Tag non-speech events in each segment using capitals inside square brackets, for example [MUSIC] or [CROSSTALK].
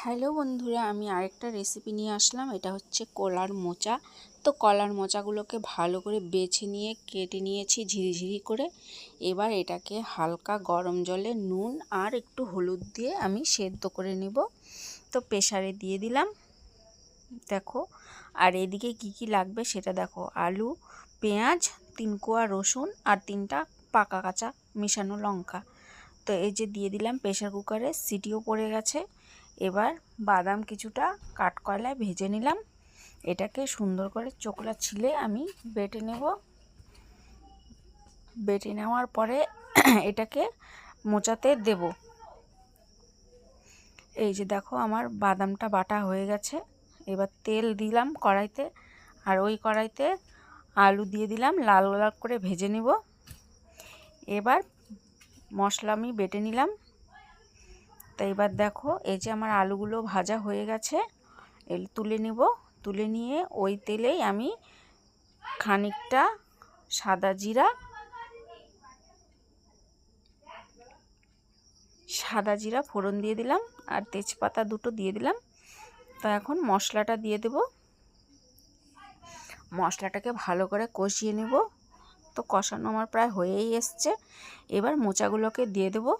Hello বন্ধুরা, আমি আরেকটা রেসিপি নিয়ে আসলাম। এটা হচ্ছে কলার মোচা। তো কলার মোচাগুলোকে ভালো করে বেছে নিয়ে, কেটে নিয়েছি ঝিরিঝিরি করে। এবার এটাকে হালকা গরম জলে নুন আর একটু হলুদ দিয়ে আমি সেদ্ধ করে নিব। তো প্রেশারে দিয়ে দিলাম। দেখো, আর এদিকে কি কি লাগবে সেটা দেখো। আলু, পেঁয়াজ, তিন কোয়া রসুন আর তিনটা পাকা কাঁচা মিশানো লঙ্কা। তো এই যে দিয়ে দিলাম প্রেশার কুকারে, সিটিও পড়ে গেছে। এবার বাদাম কিছুটা কাঠকয়লায় ভেজে নিলাম। এটাকে সুন্দর করে চোকলা ছিলে আমি বেটে নেব। বেটে নেওয়ার পরে [CLEARS THROAT] এটাকে মোচাতে দেব। এই যে দেখো আমার বাদামটা বাটা হয়ে গেছে। এবার তেল দিলাম কড়াইতে আর ওই কড়াইতে আলু দিয়ে দিলাম, লাল লাল করে ভেজে নিব। এবার মশলা আমি বেটে নিলাম। তো এবার দেখো, এই যে আমার আলুগুলো ভাজা হয়ে গেছে তুলে নিব। তুলে নিয়ে ওই তেলেই আমি খানিকটা সাদা জিরা সাদা জিরা ফোড়ন দিয়ে দিলাম আর তেজপাতা দুটো দিয়ে দিলাম। তো এখন মশলাটা দিয়ে দেব। মশলাটাকে ভালো করে কষিয়ে নেব। তো কষানো আমার প্রায় হয়েই এসছে। এবার মোচাগুলোকে দিয়ে দেবো।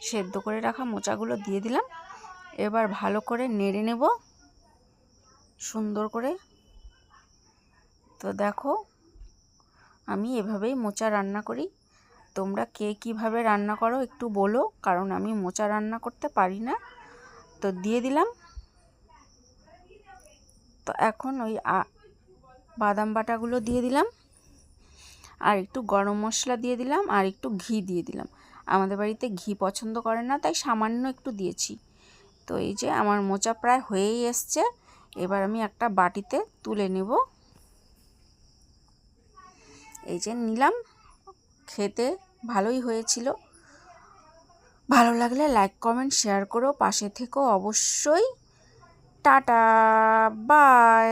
সেদ্ধ করে রাখা মোচাগুলো দিয়ে দিলাম। এবার ভালো করে নেড়ে নেব। সুন্দর করে। তো দেখো, আমি এভাবেই মোচা রান্না করি। তোমরা কে কীভাবে রান্না করো একটু বলো, কারণ আমি মোচা রান্না করতে পারি না। তো দিয়ে দিলাম। তো এখন ওই বাদাম বাটাগুলো দিয়ে দিলাম। আর একটু গরম মশলা দিয়ে দিলাম, আর একটু ঘি দিয়ে দিলাম। আমাদের বাড়িতে ঘি পছন্দ করে না, তাই সামান্য একটু দিয়েছি। তো এই যে আমার মোচা প্রায় হয়েই এসছে, এবার আমি একটা বাটিতে তুলে নেব। এই যে নিলাম, খেতে ভালোই হয়েছিল। ভালো লাগলে লাইক কমেন্ট শেয়ার করো, পাশে থেকেও অবশ্যই। Tata bye